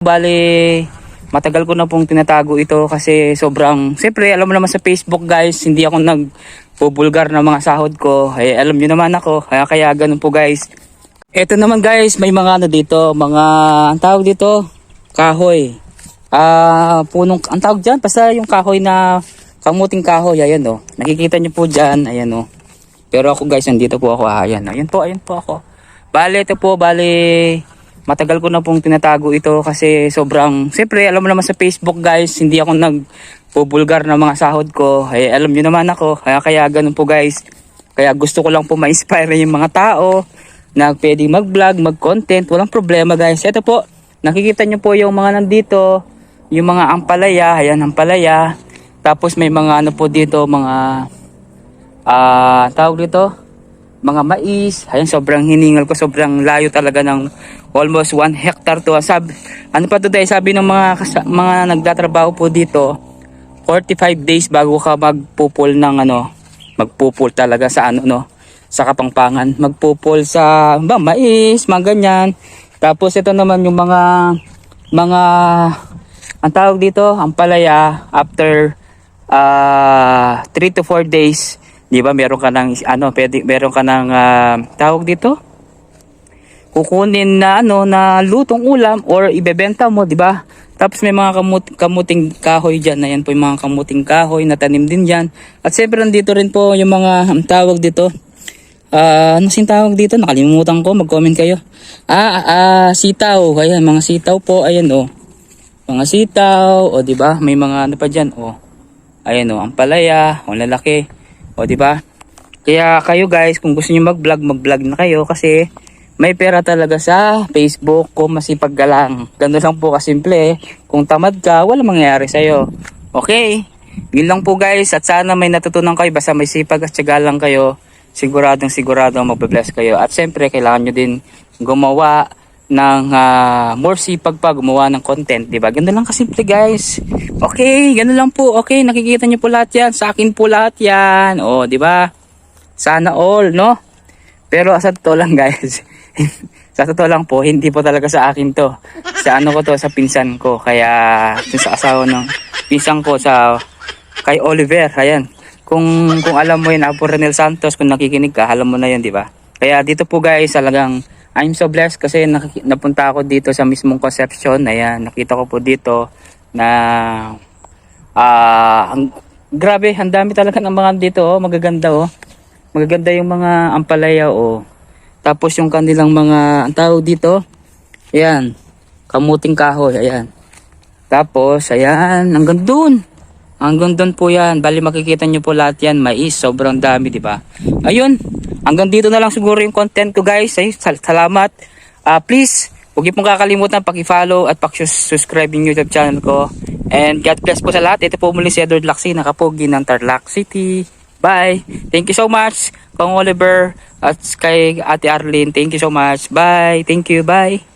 Bali, matagal ko na pong tinatago ito kasi sobrang, siyempre alam mo naman sa Facebook guys, hindi ako nagbubulgar ng mga sahod ko. Eh, alam niyo naman ako, kaya kaya ganun po guys. Ito naman guys, may mga ano dito, mga, ang tawag dito, kahoy. Ah, punong, ang tawag dyan, basta yung kahoy na kamuting kahoy, ayan o. Nakikita niyo po dyan, ayan o. Pero ako guys, nandito po ako, ayan. Ayan po, ayan po ako. Bale, ito po, bale, matagal ko na pong tinatago ito kasi sobrang, siyempre alam mo naman sa Facebook guys, hindi ako nagpubulgar ng mga sahod ko. Eh, alam niyo naman ako, kaya kaya ganun po guys. Kaya gusto ko lang po ma-inspire yung mga tao na pwedeng mag-vlog, mag-content, walang problema guys. Ito po, nakikita niyo po yung mga nandito, yung mga ampalaya, ayan ampalaya. Tapos may mga ano po dito, mga ah tawag dito, mga mais. Ayan, sobrang hiningal ko. Sobrang layo talaga ng almost 1 hectare to. Sabi, ano pa to dahil sabi ng mga, mga nagtatrabaho po dito, 45 days bago ka magpupul ng ano, magpupul talaga sa ano no, sa Kapangpangan. Magpupul sa ba, mais, mga ganyan. Tapos ito naman yung mga mga ang tawag dito, ang palaya after ah 3 to 4 days, 'di ba? Meron ka ng ano, pwede meron ka ng ah, tawag dito? Kukunin na ano na lutong ulam or ibebenta mo, 'di ba? Tapos may mga kamut kamuting kahoy diyan, ayan po yung mga kamuting kahoy na tanim din diyan. At siyempre nandito rin po yung mga ang tawag dito. Ah, ano sin tawag dito? Nakalimutan ko, mag-comment kayo. Ah, ah, sitaw. Ayan, mga sitaw po, ayan oh. Mga sitaw, o di ba? May mga ano pa diyan, oh. Ayan oh, ang palaya, ang lalaki. O di ba? Kaya kayo guys, kung gusto niyo mag-vlog, mag-vlog na kayo kasi may pera talaga sa Facebook kung masipag ka lang. Ganun lang po kasimple. Kung tamad ka, wala mangyayari sa'yo. Okay? Yun lang po guys. At sana may natutunan kayo. Basta may sipag at syaga lang kayo. Siguradong siguradong magbe-bless kayo. At siyempre, kailangan nyo din gumawa ng ah, more sipag pa, gumawa ng content. Diba? Ganun lang kasimple guys. Okay, ganun lang po. Okay, nakikita nyo po lahat yan. Sa akin po lahat yan. O, di ba? Sana all, no? Pero sa totoo lang guys, sa totoo lang po, hindi po talaga sa akin to. Sa ano ko to, sa pinsan ko. Kaya sa asawa ng pinsan ko sa kay Oliver, ayan. Kung kung alam mo yun, Apo Renel Santos, kung nakikinig ka, alam mo na yun, di ba? Kaya dito po guys, talagang I'm so blessed kasi napunta ako dito sa mismong Concepcion. Ayan, nakita ko po dito na ah ang grabe, ang dami talaga ng mga dito, oh, magaganda oh. Magaganda yung mga ampalaya oh. Tapos yung kanilang mga ang tawag dito, ayan, kamuting kahoy, ayan. Tapos, ayan, hanggang dun. Hanggang dun po yan. Bali makikita nyo po lahat yan. Mais, sobrang dami, di ba? Ayun, hanggang dito na lang siguro yung content ko guys. Ay, sal- salamat. Ah, please, huwag niyo pong kakalimutan paki-follow at paki-subscribe yung YouTube channel ko. And God bless po sa lahat. Ito po muli si Edward Laxi, nakapogi ng Tarlac City. Bye. Thank you so much, Kong Oliver at kay Ate Arlene. Thank you so much. Bye. Thank you. Bye.